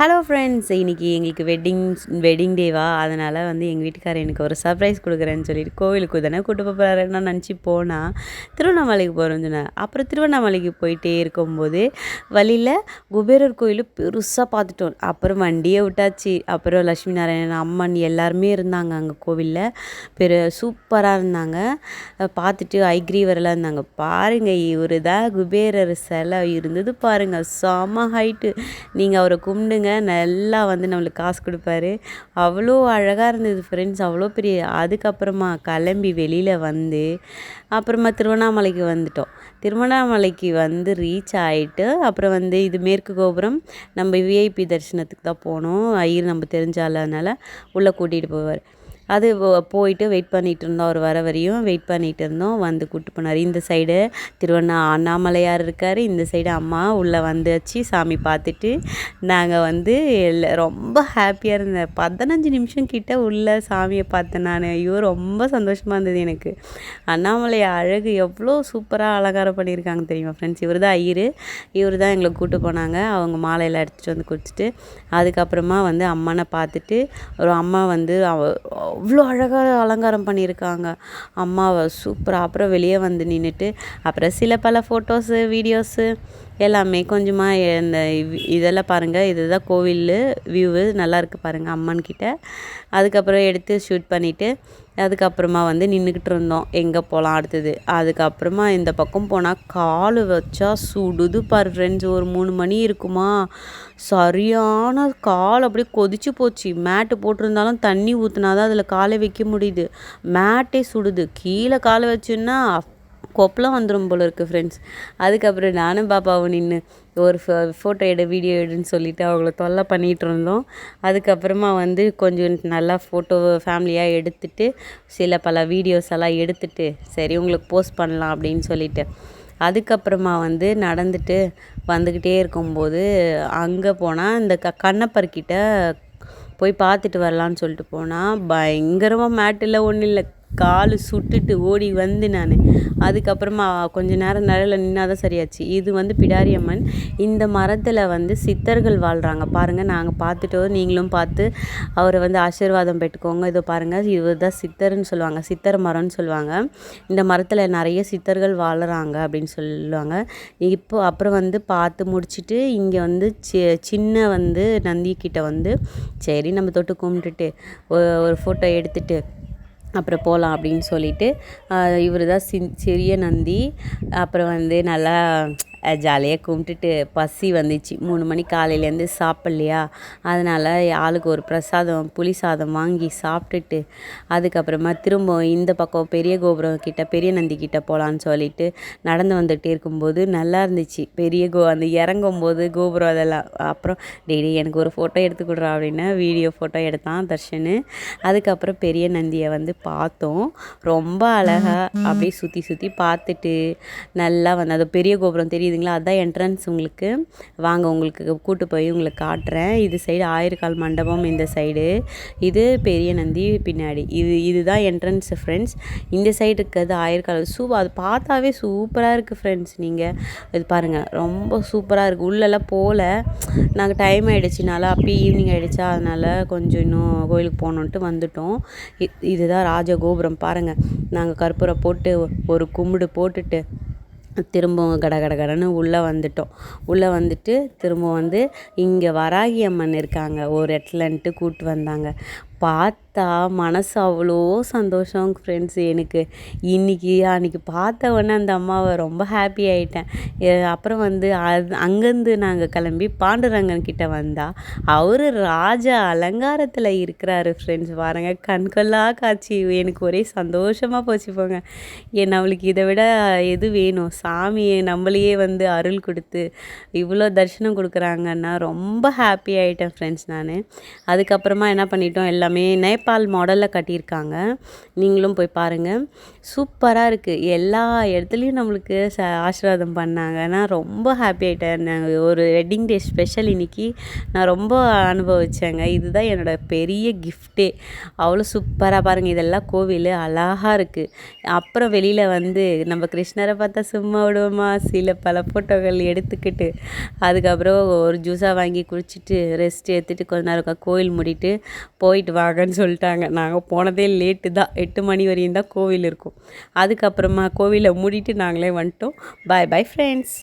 Hello friends இன்றைக்கி எங்களுக்கு wedding wedding டேவா அதனால் வந்து எங்கள் வீட்டுக்காரர் எனக்கு ஒரு சர்ப்ரைஸ் கொடுக்குறேன்னு சொல்லிட்டு கோவிலுக்கு தானே கூட்டு போகிறாருன்னு நினச்சி போனால் திருவண்ணாமலைக்கு போகிறோன்னு சொன்னேன் அப்புறம் திருவண்ணாமலைக்கு போயிட்டே இருக்கும்போது வழியில் குபேரர் கோயில் பெருசாக பார்த்துட்டோம். அப்புறம் வண்டியை விட்டாச்சு. அப்புறம் லட்சுமி நாராயணன் அம்மன் எல்லாருமே இருந்தாங்க அங்கே கோவிலில். பெரு சூப்பராக இருந்தாங்க. பார்த்துட்டு ஐக்ரீவரெலாம் இருந்தாங்க. பாருங்கள் இவர் தான் குபேரர் சிலை இருந்தது பாருங்கள் செம ஹைட்டு நீங்கள் அவரை கும்பிடுங்க. நல்லா வந்து நம்மளுக்கு காசு கொடுப்பாரு. அவ்வளோ அழகாக இருந்தது ஃப்ரெண்ட்ஸ் அவ்வளோ பெரிய அதுக்கப்புறமா கிளம்பி வெளியில் வந்து அப்புறமா திருவண்ணாமலைக்கு வந்துட்டோம். திருவண்ணாமலைக்கு வந்து ரீச் ஆகிட்டு அப்புறம் வந்து இது மேற்கு கோபுரம் நம்ம விஐபி தரிசனத்துக்கு தான் போனோம். ஐயர் நம்ம தெரிஞ்ச ஆளனால உள்ளே கூட்டிகிட்டு போவார். அது போயிட்டு வெயிட் பண்ணிகிட்டு இருந்தோம் அவர் வர வரையும் வெயிட் பண்ணிகிட்டு இருந்தோம் வந்து கூப்பிட்டு போனார். இந்த சைடு திருவண்ணா அண்ணாமலையார் இருக்கார். இந்த சைடு அம்மா உள்ளே வந்துச்சு. சாமி பார்த்துட்டு நாங்கள் வந்து ரொம்ப ஹாப்பியாக இருந்தேன். பதினஞ்சு நிமிஷம் கிட்டே உள்ள சாமியை பார்த்தேன் நான். ஐயோ ரொம்ப சந்தோஷமாக இருந்தது எனக்கு. அண்ணாமலை அழகு எவ்வளோ சூப்பராக அலங்காரம் பண்ணியிருக்காங்க தெரியுமா ஃப்ரெண்ட்ஸ் இவர் தான் ஐயர். இவர் தான் எங்களை கூப்பிட்டு போனாங்க. அவங்க மாலையில் எடுத்துகிட்டு வந்து குடிச்சிட்டு அதுக்கப்புறமா வந்து அம்மனை பார்த்துட்டு ஒரு அம்மா வந்து அவ அவ்வளோ அழகாக அலங்காரம் பண்ணியிருக்காங்க. அம்மாவை சூப்பராக அப்புறம் வெளியே வந்து நின்றுட்டு அப்புறம் சில பல ஃபோட்டோஸு வீடியோஸு எல்லாமே கொஞ்சமாக இந்த இதெல்லாம் பாருங்கள் இதுதான் கோவில் வியூவு நல்லாயிருக்கு பாருங்கள் அம்மன் கிட்ட. அதுக்கப்புறம் எடுத்து ஷூட் பண்ணிவிட்டு அதுக்கப்புறமா வந்து நின்றுக்கிட்டு இருந்தோம். எங்கே போகலாம் அடுத்தது? அதுக்கப்புறமா இந்த பக்கம் போனால் கால் வச்சா சுடுது பார் ஃப்ரெண்ட்ஸ் ஒரு மூணு மணி இருக்குமா? சரியான கால் அப்படியே கொதிச்சு போச்சு. மேட்டு போட்டிருந்தாலும் தண்ணி ஊற்றுனா தான் அதில் காலை வைக்க முடியுது. மேட்டே சுடுது. கீழே காலை வச்சுன்னா கொப்பளம் வந்துடும் போல இருக்குது ஃப்ரெண்ட்ஸ் அதுக்கப்புறம் நானும் பாப்பாவும் நின்று ஒரு ஃபோட்டோ எடு வீடியோ எடுன்னு சொல்லிவிட்டு அவங்கள தொல்லை பண்ணிகிட்டு இருந்தோம். அதுக்கப்புறமா வந்து கொஞ்சம் நல்லா ஃபோட்டோ ஃபேமிலியாக எடுத்துட்டு சில பல வீடியோஸ் எல்லாம் எடுத்துட்டு சரி உங்களுக்கு போஸ்ட் பண்ணலாம் அப்படின்னு சொல்லிட்டு. அதுக்கப்புறமா வந்து நடந்துட்டு வந்துக்கிட்டே இருக்கும்போது அங்கே போனால் இந்த க கண்ணப்பர்கிட்ட போய் பார்த்துட்டு வரலான்னு சொல்லிட்டு போனால் பயங்கரமாக மேட்டில் ஒன்றும் இல்லை. கால் சுட்டுட்டு ஓடி வந்து நான். அதுக்கப்புறமா கொஞ்ச நேரம் நிழலில் நின்னா தான் சரியாச்சு. இது வந்து பிடாரி அம்மன். இந்த மரத்தில் வந்து சித்தர்கள் வாழ்கிறாங்க பாருங்கள் நாங்கள் பார்த்துட்டோம் நீங்களும் பார்த்து அவரை வந்து ஆசீர்வாதம் பெற்றுக்கோங்க. இதோ பாருங்கள் இவர் தான் சித்தர்னு சொல்லுவாங்க. சித்தர் மரம்னு சொல்லுவாங்க. இந்த மரத்தில் நிறைய சித்தர்கள் வாழ்கிறாங்க அப்படின்னு சொல்லுவாங்க. இப்போ அப்புறம் வந்து பார்த்து முடிச்சுட்டு இங்கே வந்து சி சின்ன வந்து நந்திக்கிட்ட வந்து சரி நம்ம தொட்டு கும்பிட்டுட்டு ஒரு ஃபோட்டோ எடுத்துகிட்டு அப்புறம் போகலாம் அப்படின்னு சொல்லிட்டு இவர் தான் சின் சிறிய நந்தி அப்புறம் வந்து நல்லா ஜாலியாக கும்பிட்டுட்டு பசி வந்துச்சு. மூணு மணி காலையிலேருந்து சாப்பிட்லையா? அதனால் ஆளுக்கு ஒரு பிரசாதம் புளி சாதம் வாங்கி சாப்பிட்டுட்டு அதுக்கப்புறமா திரும்ப இந்த பக்கம் பெரிய கோபுரம் கிட்ட பெரிய நந்தி கிட்ட போகலான்னு சொல்லிட்டு நடந்து வந்துகிட்டே இருக்கும்போது நல்லா இருந்துச்சு. பெரிய கோ அந்த இறங்கும் போது கோபுரம் அதெல்லாம் அப்புறம் டெய்லி எனக்கு ஒரு ஃபோட்டோ எடுத்து கொடுறா அப்படின்னா வீடியோ ஃபோட்டோ எடுத்தான் தர்ஷனு. அதுக்கப்புறம் பெரிய நந்தியை வந்து பார்த்தோம். ரொம்ப அழகாக அப்படியே சுற்றி சுற்றி பார்த்துட்டு நல்லா வந்து அது பெரிய கோபுரம் தெரியுது? தெரியுதுங்களா? அதுதான் என்ட்ரன்ஸ் உங்களுக்கு. வாங்க உங்களுக்கு கூட்டு போய் உங்களுக்கு காட்டுறேன். இது சைடு ஆயிரக்கால் மண்டபம் இந்த சைடு இது பெரிய நந்தி பின்னாடி. இது இதுதான் என்ட்ரன்ஸ் ஃப்ரெண்ட்ஸ் இந்த சைடு இருக்கிறது ஆயிரக்கால். சூ அது பார்த்தாவே சூப்பராக இருக்குது ஃப்ரெண்ட்ஸ் நீங்கள் இது பாருங்கள் ரொம்ப சூப்பராக இருக்குது உள்ளெல்லாம் போகல. நாங்கள் டைம் ஆகிடுச்சினால அப்போ ஈவினிங் ஆகிடுச்சா அதனால் கொஞ்சம் இன்னும் கோயிலுக்கு போகணுன்ட்டு வந்துட்டோம். இதுதான் ராஜகோபுரம். பாருங்கள் நாங்கள் கற்பூரம் போட்டு ஒரு கும்பிடு போட்டுட்டு திரும்பவும் கட கட கடன்னு உள்ளே வந்துட்டோம். உள்ளே வந்துட்டு திரும்ப வந்து இங்கே வராகி அம்மன் இருக்காங்க. ஒரு இடத்துலன்ட்டு கூப்பிட்டு வந்தாங்க. பார்த்தா மனசு அவ்வளோ சந்தோஷம் ஃப்ரெண்ட்ஸ் எனக்கு இன்றைக்கி அன்றைக்கி பார்த்த உடனே அந்த அம்மாவை ரொம்ப ஹாப்பி ஆகிட்டேன் அப்புறம் வந்து அது அங்கேருந்து நாங்கள் கிளம்பி பாண்டுரங்கன் கிட்டே வந்தால் அவர் ராஜ அலங்காரத்தில் இருக்கிறாரு ஃப்ரெண்ட்ஸ் பாருங்கள் கண்கொள்ளா காட்சி. எனக்கு ஒரே சந்தோஷமாக போச்சு போங்க. என் அவளுக்கு இதை விட எது வேணும்? சாமியை நம்மளையே வந்து அருள் கொடுத்து இவ்வளோ தரிசனம் கொடுக்குறாங்கன்னா ரொம்ப ஹாப்பி ஆகிட்டேன் ஃப்ரெண்ட்ஸ் நான். அதுக்கப்புறமா என்ன பண்ணிட்டோம்? எல்லாம் எல்லாமே நேபாள் மாடலில் கட்டியிருக்காங்க. நீங்களும் போய் பாருங்கள் சூப்பராக இருக்குது எல்லா இடத்துலையும் நம்மளுக்கு ச ஆசீர்வாதம் பண்ணாங்க. நான் ரொம்ப ஹாப்பி ஆகிட்டேன் நாங்கள் ஒரு வெட்டிங் டே ஸ்பெஷல் இன்னைக்கு நான் ரொம்ப அனுபவிச்சேங்க. இதுதான் என்னோடய பெரிய கிஃப்ட்டே அவ்வளோ சூப்பராக பாருங்கள் இதெல்லாம் கோவில் அழகாக இருக்குது அப்புறம் வெளியில் வந்து நம்ம கிருஷ்ணரை பார்த்தா சும்மா விடுவோமா? சில பல ஃபோட்டோக்கள் எடுத்துக்கிட்டு அதுக்கப்புறம் ஒரு ஜூஸாக வாங்கி குடிச்சிட்டு ரெஸ்ட் எடுத்துகிட்டு கொஞ்ச நேரம் கோயில் மூடிட்டு போயிட்டு வாங்கன்னு சொல்லிட்டாங்க. நாங்கள் போனதே லேட்டு தான். எட்டு மணி வரையும் தான் கோவில் இருக்கும். அதுக்கப்புறமா கோவிலை மூடிட்டு நாங்களே வந்துட்டோம். பாய் பாய் ஃப்ரெண்ட்ஸ்